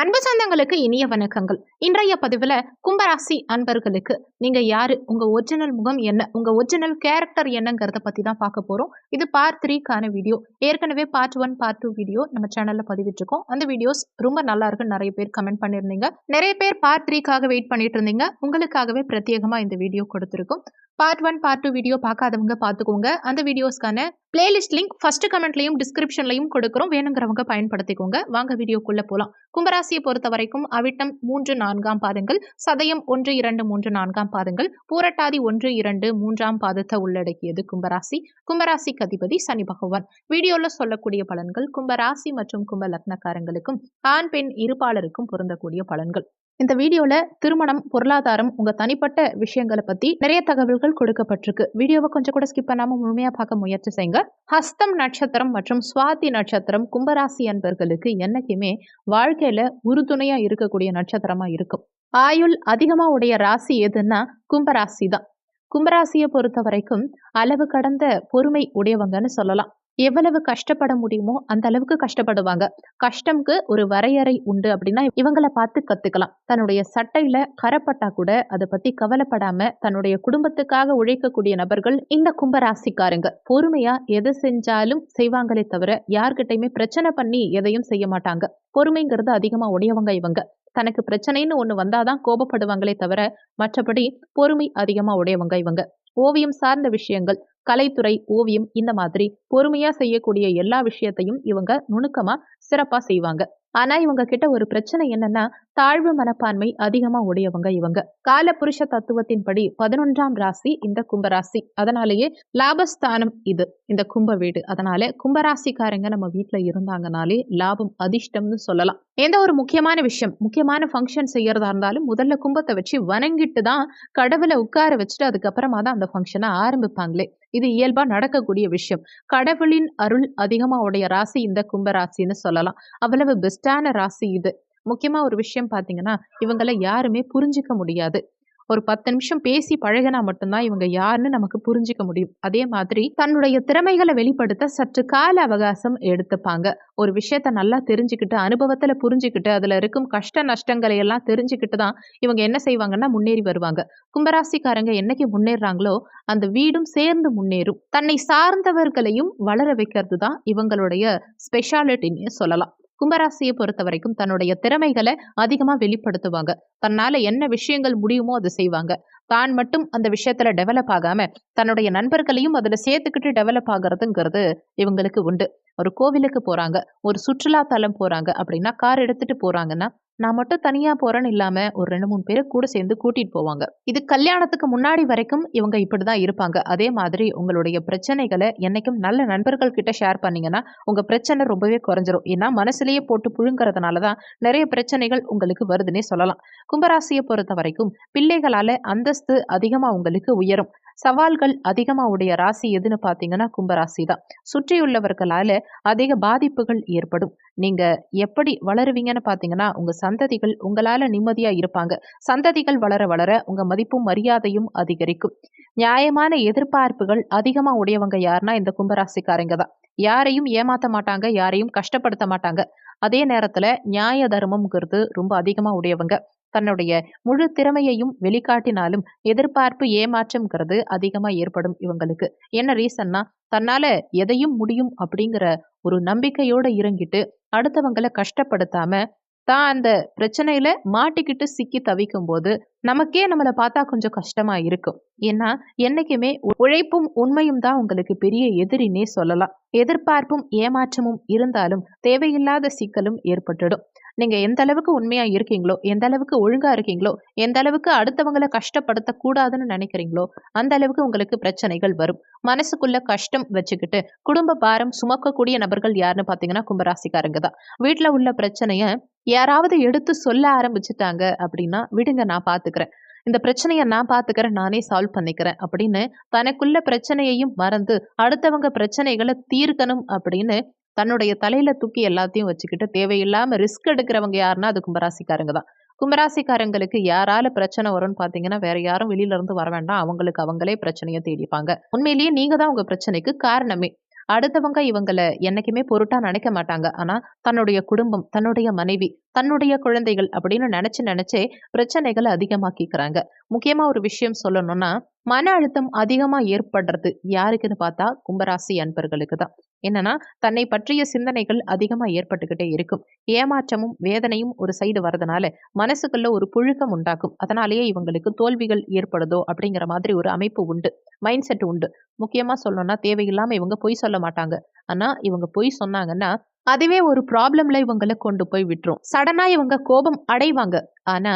அன்பு சொந்தங்களுக்கு இனிய வணக்கங்கள். இன்றைய பதிவில் கும்பராசி அன்பர்களுக்கு நீங்க யாரு? உங்க ஒரிஜினல் முகம் என்ன? உங்க ஒரிஜினல் கேரக்டர் என்னங்கிறத பத்தி தான் பார்க்க போறோம். இது பார்ட் த்ரீக்கான வீடியோ ஏற்கனவே part one part two video நம்ம சேனல்ல பதிவிட்டிருக்கோம். அந்த வீடியோஸ் ரொம்ப நல்லா இருக்குன்னு நிறைய பேர் கமெண்ட் பண்ணியிருந்தீங்க. நிறைய பேர் பார்ட் த்ரீக்காக வெயிட் பண்ணிட்டு இருந்தீங்க. உங்களுக்காகவே பிரத்யேகமா இந்த வீடியோ கொடுத்துருக்கோம். Part one part two video பார்க்காதவங்க பார்த்துக்கோங்க. அந்த வீடியோஸ்க்கான பிளேலிஸ்ட் லிங்க் ஃபர்ஸ்ட் கமெண்ட்லையும் டிஸ்கிரிப்ஷன்லையும் கொடுக்குறோம். வேணுங்கிறவங்க பயன்படுத்திக்கோங்க. வாங்க வீடியோக்குள்ளே போகலாம் கும்பராசியை பொறுத்த வரைக்கும் அவிட்டம் மூன்று நான்காம் பாதங்கள் சதயம் ஒன்று இரண்டு மூன்று நான்காம் பாதங்கள் பூரட்டாதி ஒன்று இரண்டு மூன்றாம் பாதத்தை உள்ளடக்கியது கும்பராசி. கும்பராசிக்கு அதிபதி சனி பகவான். வீடியோல சொல்லக்கூடிய பலன்கள் கும்பராசி மற்றும் கும்ப லக்னக்காரங்களுக்கும் ஆண் பெண் இருப்பாளருக்கும் பொருந்தக்கூடிய பலன்கள். இந்த வீடியோல திருமணம் பொருளாதாரம் உங்க தனிப்பட்ட விஷயங்களை பத்தி நிறைய தகவல்கள் கொடுக்கப்பட்டிருக்கு. வீடியோவை கொஞ்சம் கூட ஸ்கிப் பண்ணாம முழுமையா பார்க்க முயற்சி செய்யுங்க. ஹஸ்தம் நட்சத்திரம் மற்றும் சுவாதி நட்சத்திரம் கும்பராசி அன்பர்களுக்கு என்னைக்குமே வாழ்க்கையில உறுதுணையா இருக்கக்கூடிய நட்சத்திரமா இருக்கும். ஆயுள் அதிகமா உடைய ராசி எதுன்னா கும்பராசி தான். கும்பராசியை பொறுத்த வரைக்கும் அளவு கடந்த பொறுமை உடையவங்கன்னு சொல்லலாம். எவ்வளவு கஷ்டப்பட முடியுமோ அந்த அளவுக்கு கஷ்டப்படுவாங்க. கஷ்டம்க்கு ஒரு வரையறை உண்டு அப்படின்னா இவங்கள பார்த்து கத்துக்கலாம். தன்னுடைய சட்டையில கரப்பட்டா கூட அதை பத்தி கவலைப்படாம தன்னுடைய குடும்பத்துக்காக உழைக்கக்கூடிய நபர்கள் இந்த கும்பராசிக்காரங்க. பொறுமையா எது செஞ்சாலும் செய்வாங்களே தவிர யார்கிட்டயுமே பிரச்சனை பண்ணி எதையும் செய்ய மாட்டாங்க. பொறுமைங்கிறது அதிகமா உடையவங்க இவங்க. தனக்கு பிரச்சனைன்னு ஒண்ணு வந்தாதான் கோபப்படுவாங்களே தவிர மற்றபடி பொறுமை அதிகமா உடையவங்க இவங்க. ஓவியம் சார்ந்த விஷயங்கள் கலைத்துறை ஓவியம் இந்த மாதிரி பொறுமையா செய்யக்கூடிய எல்லா விஷயத்தையும் இவங்க நுணுக்கமா சிறப்பா செய்வாங்க. ஆனா இவங்க கிட்ட ஒரு பிரச்சனை என்னன்னா தாழ்வு மனப்பான்மை அதிகமா உடையவங்க இவங்க. கால புருஷ தத்துவத்தின்படி பதினொன்றாம் ராசி இந்த கும்பராசி. அதனாலேயே லாபஸ்தானம் இது இந்த கும்ப வீடு. அதனால கும்பராசிக்காரங்க நம்ம வீட்டுல இருந்தாங்கனாலே லாபம் அதிர்ஷ்டம்னு சொல்லலாம். எந்த ஒரு முக்கியமான விஷயம் முக்கியமான ஃபங்க்ஷன் செய்யறதா இருந்தாலும் முதல்ல கும்பத்தை வச்சு வணங்கிட்டு தான் கடவுளை உட்கார வச்சுட்டு அதுக்கப்புறமா தான் அந்த ஃபங்க்ஷனை ஆரம்பிப்பாங்களே. இது இயல்பா நடக்கக்கூடிய விஷயம். கடவுளின் அருள் அதிகமா உடைய ராசி இந்த கும்பராசின்னு சொல்லலாம். அவ்வளவு பெஸ்டான ராசி இது. முக்கியமா ஒரு விஷயம் பாத்தீங்கன்னா இவங்களை யாருமே புரிஞ்சிக்க முடியாது. ஒரு பத்து நிமிஷம் பேசி பழகினா மட்டும்தான் இவங்க யாருன்னு நமக்கு புரிஞ்சிக்க முடியும். அதே மாதிரி தன்னுடைய திறமைகளை வெளிப்படுத்த சற்று கால அவகாசம் எடுத்துப்பாங்க. ஒரு விஷயத்த நல்லா தெரிஞ்சுக்கிட்டு அனுபவத்துல புரிஞ்சுக்கிட்டு அதுல இருக்கும் கஷ்ட நஷ்டங்களை எல்லாம் தெரிஞ்சுக்கிட்டு தான் இவங்க என்ன செய்வாங்கன்னா முன்னேறி வருவாங்க. கும்பராசிக்காரங்க என்னைக்கு முன்னேறாங்களோ அந்த வீடும் சேர்ந்து முன்னேறும். தன்னை சார்ந்தவர்களையும் வளர வைக்கிறது தான் இவங்களுடைய ஸ்பெஷாலிட்டின்னு சொல்லலாம். கும்பராசியை பொறுத்த வரைக்கும் தன்னுடைய திறமைகளை அதிகமாக வெளிப்படுத்துவாங்க. தன்னால என்ன விஷயங்கள் முடியுமோ அதை செய்வாங்க. தான் மட்டும் அந்த விஷயத்துல டெவலப் ஆகாம தன்னுடைய நண்பர்களையும் அதுல சேர்த்துக்கிட்டு டெவலப் ஆகுறதுங்கிறது இவங்களுக்கு உண்டு. ஒரு கோவிலுக்கு போறாங்க ஒரு சுற்றுலா தலம் போறாங்க அப்படின்னா கார் எடுத்துட்டு போறாங்கன்னா நான் மட்டும் தனியாக போகிறேன்னு இல்லாமல் ஒரு ரெண்டு மூணு பேரை கூட சேர்ந்து கூட்டிகிட்டு போவாங்க. இது கல்யாணத்துக்கு முன்னாடி வரைக்கும் இவங்க இப்படி தான் இருப்பாங்க. அதே மாதிரி உங்களுடைய பிரச்சனைகளை என்னைக்கும் நல்ல நண்பர்கள் கிட்ட ஷேர் பண்ணீங்கன்னா உங்கள் பிரச்சனை ரொம்பவே குறைஞ்சிரும். ஏன்னா மனசுலேயே போட்டு புழுங்குறதுனாலதான் நிறைய பிரச்சனைகள் உங்களுக்கு வருதுன்னே சொல்லலாம். கும்பராசியை பொறுத்த வரைக்கும் பிள்ளைகளால் அந்தஸ்து அதிகமாக உங்களுக்கு உயரும். சவால்கள் அதிகமா உடைய ராசி எதுன்னு பாத்தீங்கன்னா கும்பராசி தான் சுற்றியுள்ளவர்களால் அதிக பாதிப்புகள் ஏற்படும். நீங்க எப்படி வளருவீங்கன்னு பாத்தீங்கன்னா உங்க சந்ததிகள் உங்களால நிம்மதியா இருப்பாங்க. சந்ததிகள் வளர வளர உங்க மதிப்பும் மரியாதையும் அதிகரிக்கும். நியாயமான எதிர்பார்ப்புகள் அதிகமா உடையவங்க யாருன்னா இந்த கும்பராசிக்காரங்க தான் யாரையும் ஏமாத்த மாட்டாங்க யாரையும் கஷ்டப்படுத்த மாட்டாங்க. அதே நேரத்துல நியாய தர்மம்ங்கிறது ரொம்ப அதிகமா உடையவங்க. தன்னுடைய முழு திறமையையும் வெளிக்காட்டினாலும் எதிர்பார்ப்பு ஏமாற்றம்ங்கிறது அதிகமாக ஏற்படும் இவங்களுக்கு. என்ன ரீசன்னா தன்னால எதையும் முடியும் அப்படிங்கிற ஒரு நம்பிக்கையோடு இறங்கிட்டு அடுத்தவங்களை கஷ்டப்படுத்தாம தான் அந்த பிரச்சனையில மாட்டிக்கிட்டு சிக்கி தவிக்கும் போது நமக்கே நம்மளை பார்த்தா கொஞ்சம் கஷ்டமா இருக்கும். ஏன்னா என்னைக்குமே உழைப்பும் உண்மையும் தான் உங்களுக்கு பெரிய எதிரினே சொல்லலாம். எதிர்பார்ப்பும் ஏமாற்றமும் இருந்தாலும் தேவையில்லாத சிக்கலும் ஏற்பட்டுடும். நீங்க எந்த அளவுக்கு உண்மையா இருக்கீங்களோ எந்த அளவுக்கு ஒழுங்கா இருக்கீங்களோ எந்த அளவுக்கு அடுத்தவங்களை கஷ்டப்படுத்த கூடாதுன்னு நினைக்கிறீங்களோ அந்த அளவுக்கு உங்களுக்கு பிரச்சனைகள் வரும். மனசுக்குள்ள கஷ்டம் வச்சுக்கிட்டு குடும்ப பாரம் சுமக்கக்கூடிய நபர்கள் யாருன்னு பாத்தீங்கன்னா கும்பராசிக்காரங்க தான். வீட்டுல உள்ள பிரச்சனைய யாராவது எடுத்து சொல்ல ஆரம்பிச்சுட்டாங்க அப்படின்னா விடுங்க நான் பாத்துக்கிறேன். இந்த பிரச்சனையை நான் பார்த்துக்கிறேன் நானே சால்வ் பண்ணிக்கிறேன் அப்படின்னு தனக்குள்ள பிரச்சனையையும் மறந்து அடுத்தவங்க பிரச்சனைகளை தீர்க்கணும் அப்படின்னு தன்னுடைய தலையில தூக்கி எல்லாத்தையும் வச்சுக்கிட்டு தேவையில்லாம ரிஸ்க் எடுக்கிறவங்க யாருன்னா அது கும்பராசிக்காரங்க தான். கும்பராசிக்காரங்களுக்கு யாரால பிரச்சனை வரும்னு பாத்தீங்கன்னா வேற யாரும் வெளியில இருந்து வர வேண்டாம். அவங்களுக்கு அவங்களே பிரச்சனையை தேடிப்பாங்க. உண்மையிலேயே நீங்க தான் உங்க பிரச்சனைக்கு காரணமே. அடுத்தவங்க இவங்களை என்னைக்குமே பொருட்டா நினைக்க மாட்டாங்க. ஆனா தன்னுடைய குடும்பம் தன்னுடைய மனைவி தன்னுடைய குழந்தைகள் அப்படின்னு நினைச்சு நினைச்சே பிரச்சனைகளை அதிகமாக்கிக்கிறாங்க. முக்கியமா ஒரு விஷயம் சொல்லணும்னா மன அழுத்தம் அதிகமாக ஏற்படுறது யாருக்குன்னு பார்த்தா கும்பராசி அன்பர்களுக்கு தான் என்னன்னா தன்னை பற்றிய சிந்தனைகள் அதிகமாக ஏற்பட்டுக்கிட்டே இருக்கும். ஏமாற்றமும் வேதனையும் ஒரு சைடு வரதுனால மனசுக்குள்ள ஒரு புழுக்கம் உண்டாக்கும். அதனாலேயே இவங்களுக்கு தோல்விகள் ஏற்படுதோ அப்படிங்கிற மாதிரி ஒரு அமைப்பு உண்டு. மைண்ட் செட் உண்டு. முக்கியமாக சொல்லணும்னா தேவையில்லாமல் இவங்க பொய் சொல்ல மாட்டாங்க. ஆனால் இவங்க பொய் சொன்னாங்கன்னா அதுவே ஒரு ப்ராப்ளம்ல இவங்களை கொண்டு போய் விட்டுரும். சடனா இவங்க கோபம் அடைவாங்க. ஆனா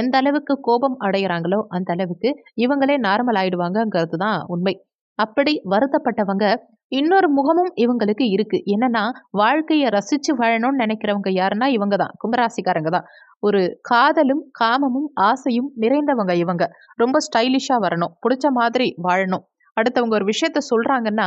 எந்த அளவுக்கு கோபம் அடைகிறாங்களோ அந்த அளவுக்கு இவங்களே நார்மல் ஆயிடுவாங்கங்கிறது தான் உண்மை. அப்படி வருத்தப்பட்டவங்க இன்னொரு முகமும் இவங்களுக்கு இருக்கு. என்னன்னா வாழ்க்கையை ரசிச்சு வாழணும்னு நினைக்கிறவங்க யாருன்னா இவங்க தான் கும்பராசிக்காரங்க தான். ஒரு காதலும் காமமும் ஆசையும் நிறைந்தவங்க இவங்க. ரொம்ப ஸ்டைலிஷா வரணும். பிடிச்ச மாதிரி வாழணும். அடுத்தவங்க ஒரு விஷயத்த சொல்றாங்கன்னா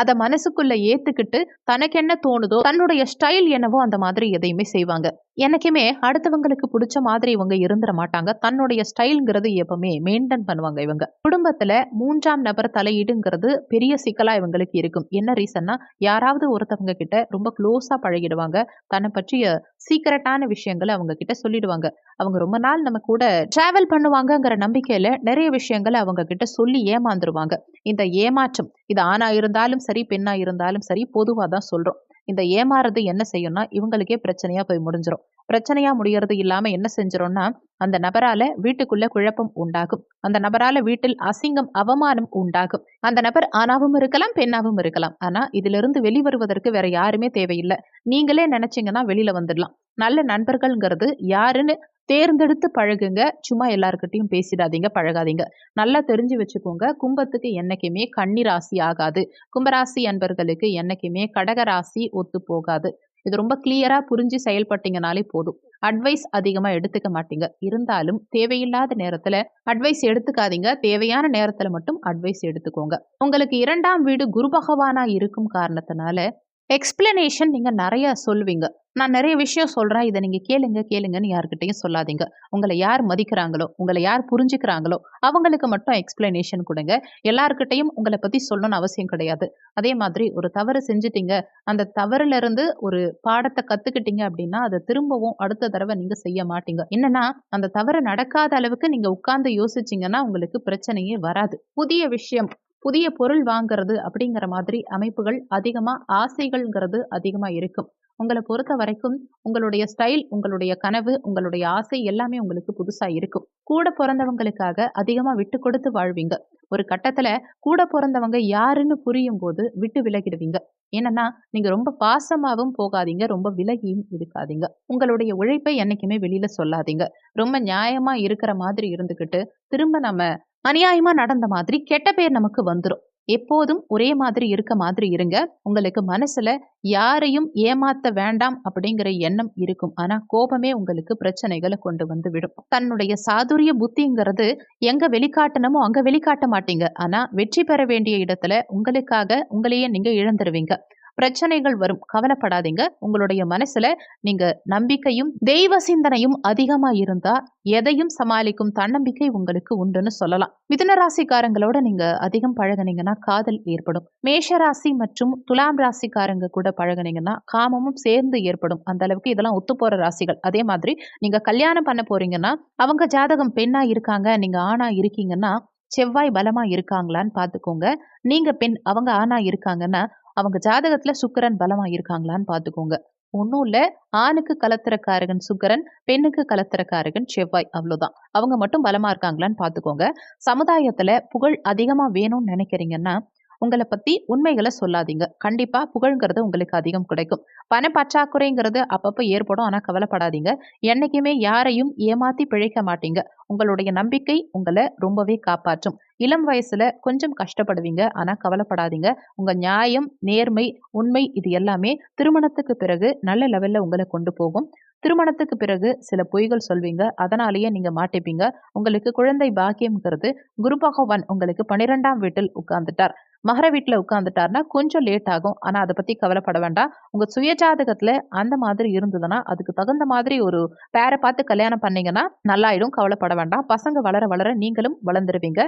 அதை மனசுக்குள்ள ஏத்துக்கிட்டு தனக்கு என்ன தோணுதோ தன்னுடைய ஸ்டைல் என்னவோ அந்த மாதிரி எதையுமே செய்வாங்க. எனக்குமே அடுத்தவங்களுக்கு பிடிச்ச மாதிரி இவங்க இருந்துட மாட்டாங்க. தன்னுடைய ஸ்டைல்ங்கிறது எப்பவுமே மெயின்டைன் பண்ணுவாங்க இவங்க. குடும்பத்துல மூன்றாம் நபர் தலையீடுங்கிறது பெரிய சிக்கலா இவங்களுக்கு இருக்கும். என்ன ரீசன்னா யாராவது ஒருத்தவங்க கிட்ட ரொம்ப க்ளோஸா பழகிடுவாங்க. தன்னை பற்றிய சீக்கிரட்டான விஷயங்களை அவங்க கிட்ட சொல்லிடுவாங்க. அவங்க ரொம்ப நாள் நம்ம கூட டிராவல் பண்ணுவாங்கங்கிற நம்பிக்கையில நிறைய விஷயங்களை அவங்க கிட்ட சொல்லி ஏமாந்துருவாங்க. இந்த ஏமாற்றம் இது ஆணா இருந்தாலும் சரி பெண்ணா இருந்தாலும் சரி பொதுவாக தான் சொல்றோம். இந்த ஏமாறுறது என்ன செய்யும்னா இவங்களுக்கே பிரச்சனையா போய் முடிஞ்சிடும் பிரச்சனையா முடியறது இல்லாம என்ன செஞ்சிரும்னா அந்த நபரால வீட்டுக்குள்ள குழப்பம் உண்டாகும். அந்த நபரால வீட்டில் அசிங்கம் அவமானம் உண்டாகும். அந்த நபர் ஆணாவும் இருக்கலாம் பெண்ணாவும் இருக்கலாம். ஆனா இதுல இருந்து வெளிவருவதற்கு வேற யாருமே தேவையில்லை. நீங்களே நினைச்சீங்கன்னா வெளியில வந்துடலாம். நல்ல நண்பர்கள்ங்கிறது யாருன்னு தேர்ந்தெடுத்து பழகுங்க. சும்மா எல்லாருக்கிட்டையும் பேசிடாதீங்க பழகாதீங்க. நல்லா தெரிஞ்சு வச்சுக்கோங்க. கும்பத்துக்கு என்னைக்குமே கன்னி ராசி ஆகாது. கும்பராசி அன்பர்களுக்கு என்னைக்குமே கடகராசி ஒத்து போகாது. இது ரொம்ப கிளியரா புரிஞ்சு செயல்பட்டீங்கனாலே போதும். அட்வைஸ் அதிகமா எடுத்துக்க மாட்டீங்க. இருந்தாலும் தேவையில்லாத நேரத்துல அட்வைஸ் எடுத்துக்காதீங்க. தேவையான நேரத்துல மட்டும் அட்வைஸ் எடுத்துக்கோங்க. உங்களுக்கு இரண்டாம் வீடு குரு பகவானா இருக்கும் காரணத்தினால எக்ஸ்பிளனேஷன் நீங்க நிறைய சொல்லுவீங்க நான் நிறைய விஷயம் சொல்கிறேன் இதை நீங்கள் கேளுங்க கேளுங்கன்னு யாருக்கிட்டையும் சொல்லாதீங்க. உங்களை யார் மதிக்கிறாங்களோ உங்களை யார் புரிஞ்சுக்கிறாங்களோ அவங்களுக்கு மட்டும் எக்ஸ்பிளனேஷன் கொடுங்க. எல்லாருக்கிட்டையும் உங்களை பற்றி சொல்லணும்னு அவசியம் கிடையாது. அதே மாதிரி ஒரு தவறு செஞ்சுட்டீங்க. அந்த தவறுலேருந்து ஒரு பாடத்தை கற்றுக்கிட்டீங்க அப்படின்னா அதை திரும்பவும் அடுத்த தடவை நீங்கள் செய்ய மாட்டீங்க. என்னன்னா அந்த தவறு நடக்காத அளவுக்கு நீங்கள் உட்கார்ந்து யோசிச்சிங்கன்னா உங்களுக்கு பிரச்சனையே வராது. புதிய விஷயம் புதிய பொருள் வாங்குறது அப்படிங்கிற மாதிரி அமைப்புகள் அதிகமாக ஆசைகள்ங்கிறது அதிகமாக இருக்கும். உங்களை பொறுத்த வரைக்கும் உங்களுடைய ஸ்டைல் உங்களுடைய கனவு உங்களுடைய ஆசை எல்லாமே உங்களுக்கு புதுசாக இருக்கும். கூட பிறந்தவங்களுக்காக அதிகமாக விட்டு கொடுத்து வாழ்வீங்க. ஒரு கட்டத்தில் கூட பிறந்தவங்க யாருன்னு புரியும் போது விட்டு விலகிடுவீங்க. ஏன்னா நீங்க ரொம்ப பாசமாகவும் போகாதீங்க ரொம்ப விலகியும் இருக்காதீங்க. உங்களுடைய உழைப்பை என்னைக்குமே வெளியில சொல்லாதீங்க. ரொம்ப நியாயமா இருக்கிற மாதிரி இருந்துக்கிட்டு திரும்ப நம்ம அநியாயமா நடந்த மாதிரி கெட்ட பேர் நமக்கு வந்துடும் எப்போதும் ஒரே மாதிரி இருக்க மாதிரி இருங்க. உங்களுக்கு மனசுல யாரையும் ஏமாத்த வேண்டாம் அப்படிங்கிற எண்ணம் இருக்கும். ஆனா கோபமே உங்களுக்கு பிரச்சனைகளை கொண்டு வந்து விடும். தன்னுடைய சாதுரிய புத்திங்கிறது எங்க வெளிக்காட்டணுமோ அங்க வெளிக்காட்ட மாட்டீங்க. ஆனா வெற்றி பெற வேண்டிய இடத்துல உங்களுக்காக உங்களையே நீங்க இழந்துருவீங்க. பிரச்சனைகள் வரும். கவலைப்படாதீங்க. உங்களுடைய மனசுல நீங்க நம்பிக்கையும் தெய்வ சிந்தனையும் அதிகமா இருந்தா எதையும் சமாளிக்கும் தன்னம்பிக்கை உங்களுக்கு உண்டுன்னு சொல்லலாம். மிதுனராசிக்காரங்களோட நீங்க அதிகம் பழகினீங்கன்னா காதல் ஏற்படும். மேஷ ராசி மற்றும் துலாம் ராசிக்காரங்க கூட பழகினீங்கன்னா காமமும் சேர்ந்து ஏற்படும். அந்த அளவுக்கு இதெல்லாம் ஒத்து போற ராசிகள். அதே மாதிரி நீங்க கல்யாணம் பண்ண போறீங்கன்னா அவங்க ஜாதகம் பெண்ணா இருக்காங்க நீங்க ஆணா இருக்கீங்கன்னா செவ்வாய் பலமா இருக்காங்களான்னு பாத்துக்கோங்க நீங்க பெண் அவங்க ஆணா இருக்காங்கன்னா அவங்க ஜாதகத்துல சுக்கரன் பலமா இருக்காங்களான்னு பார்த்துக்கோங்க. ஒன்றும் இல்லை ஆணுக்கு கலத்திரக்காரகன் சுக்கரன் பெண்ணுக்கு கலத்திரக்காரகன் செவ்வாய் அவ்வளோதான். அவங்க மட்டும் பலமா இருக்காங்களான்னு பார்த்துக்கோங்க. சமுதாயத்துல புகழ் அதிகமா வேணும்னு நினைக்கிறீங்கன்னா உங்களை பத்தி உண்மைகளை சொல்லாதீங்க. கண்டிப்பா புகழ்ங்கிறது உங்களுக்கு அதிகம் கிடைக்கும். பண பற்றாக்குறைங்கிறது அப்பப்போ ஏற்படும். ஆனால் கவலைப்படாதீங்க. என்னைக்குமே யாரையும் ஏமாத்தி பிழைக்க மாட்டீங்க. உங்களுடைய நம்பிக்கை உங்களை ரொம்பவே காப்பாற்றும். இளம் வயசுல கொஞ்சம் கஷ்டப்படுவீங்க. ஆனா கவலைப்படாதீங்க. உங்க நியாயம் நேர்மை உண்மை இது எல்லாமே திருமணத்துக்கு பிறகு நல்ல லெவல்ல உங்களை கொண்டு போகும். திருமணத்துக்கு பிறகு சில பொய்கள் சொல்வீங்க. அதனாலேயே நீங்க மாட்டிப்பீங்க. உங்களுக்கு குழந்தை பாக்கியம்ங்கிறது குரு பகவான் உங்களுக்கு பன்னிரெண்டாம் வீட்டில் உட்கார்ந்துட்டார். மகர வீட்டில் உட்காந்துட்டார்னா கொஞ்சம் லேட் ஆகும். ஆனால் அதை பற்றி கவலைப்பட வேண்டாம். உங்கள் சுயஜாதகத்தில் அந்த மாதிரி இருந்ததுன்னா அதுக்கு தகுந்த மாதிரி ஒரு பேரை பார்த்து கல்யாணம் பண்ணீங்கன்னா நல்லாயிடும். கவலைப்பட வேண்டாம். பசங்க வளர வளர நீங்களும் வளர்ந்துருவீங்க.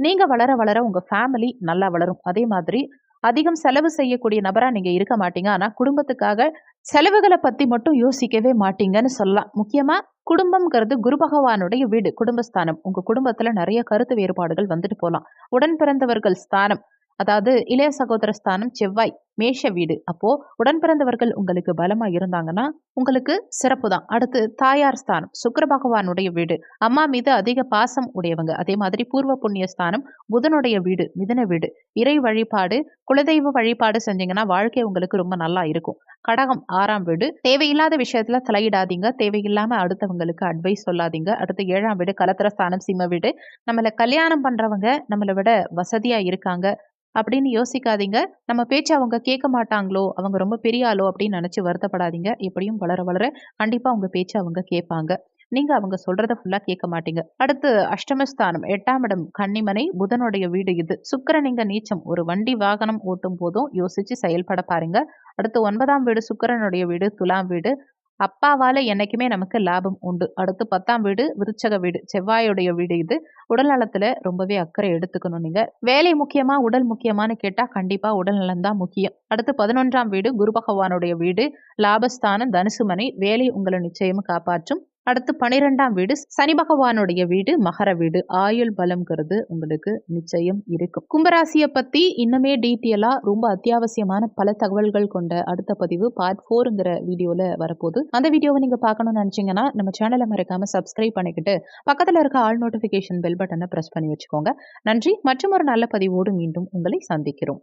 நீங்கள் வளர வளர உங்கள் ஃபேமிலி நல்லா வளரும். அதே மாதிரி அதிகம் செலவு செய்யக்கூடிய நபராக நீங்கள் இருக்க மாட்டீங்க. ஆனால் குடும்பத்துக்காக செலவுகளை பற்றி மட்டும் யோசிக்கவே மாட்டீங்கன்னு சொல்லலாம். முக்கியமாக குடும்பம்ங்கிறது குரு பகவானுடைய வீடு குடும்பஸ்தானம். உங்கள் குடும்பத்தில் நிறைய கருத்து வேறுபாடுகள் வந்துட்டு போகலாம் உடன் பிறந்தவர்கள் ஸ்தானம். அதாவது இளைய சகோதர ஸ்தானம் செவ்வாய் மேஷ வீடு. அப்போ உடன் பிறந்தவர்கள் உங்களுக்கு பலமா இருந்தாங்கன்னா உங்களுக்கு சிறப்பு தான். அடுத்து தாயார் ஸ்தானம் சுக்கர பகவானுடைய வீடு. அம்மா மீது அதிக பாசம் உடையவங்க. அதே மாதிரி பூர்வ புண்ணிய ஸ்தானம் புதனுடைய வீடு மிதன வீடு. இறை வழிபாடு குலதெய்வ வழிபாடு செஞ்சீங்கன்னா வாழ்க்கை உங்களுக்கு ரொம்ப நல்லா இருக்கும். கடகம் ஆறாம் வீடு. தேவையில்லாத விஷயத்துல தலையிடாதீங்க. தேவையில்லாம அடுத்தவங்களுக்கு அட்வைஸ் சொல்லாதீங்க. அடுத்து ஏழாம் வீடு கலத்திர ஸ்தானம் சிம்ம வீடு. நம்மளை கல்யாணம் பண்றவங்க நம்மளை விட வசதியா இருக்காங்க. அப்படின்னு யோசிக்காதீங்க. நம்ம பேச்சு அவங்க கேட்க மாட்டாங்களோ அவங்க ரொம்ப பெரிய ஆளோ அப்படின்னு நினச்சி வருத்தப்படாதீங்க. எப்படியும் வளர வளர கண்டிப்பாக அவங்க பேச்சு அவங்க கேட்பாங்க. நீங்க அவங்க சொல்றத ஃபுல்லா கேட்க மாட்டீங்க. அடுத்து அஷ்டமஸ்தானம். எட்டாம் இடம் கன்னிமனை. புதனுடைய வீடு இது. சுக்கரன் இங்க நீச்சம். ஒரு வண்டி வாகனம் ஓட்டும் போதும் யோசிச்சு செயல்பட பாருங்க. அடுத்து ஒன்பதாம் வீடு சுக்கரனுடைய வீடு. துலாம் வீடு. அப்பாவால் என்றைக்குமே நமக்கு லாபம் உண்டு. அடுத்து பத்தாம் வீடு விருச்சக வீடு செவ்வாயுடைய வீடு இது. உடல் நலத்தில் ரொம்பவே அக்கறை எடுத்துக்கணும் நீங்கள் வேலை முக்கியமாக உடல் முக்கியமானு கேட்டால் கண்டிப்பாக உடல் நலம் தான் முக்கியம். அடுத்து பதினொன்றாம் வீடு குரு பகவானுடைய வீடு. லாபஸ்தானம் தனுசுமனை வேலை உங்களை நிச்சயம் காப்பாற்றும். அடுத்து பனிரெண்டாம் வீடு. சனி பகவானுடைய வீடு மகர வீடு. ஆயுள் பலம்ங்கிறது உங்களுக்கு நிச்சயம் இருக்கும். கும்பராசியை பத்தி இன்னுமே டீட்டெயிலா ரொம்ப அத்தியாவசியமான பல தகவல்கள் கொண்ட அடுத்த பதிவு பார்ட் ஃபோருங்கிற வீடியோல வரப்போகுது. அந்த வீடியோவை நீங்க பார்க்கணும்னு நினைச்சீங்கன்னா நம்ம சேனலை மறக்காம சப்ஸ்கிரைப் பண்ணிக்கிட்டு பக்கத்துல இருக்க ஆல் நோட்டிபிகேஷன் பெல் பட்டனை பிரஸ் பண்ணி வச்சுக்கோங்க. நன்றி. மற்றும் ஒரு நல்ல பதிவோடு மீண்டும் உங்களை சந்திக்கிறோம்.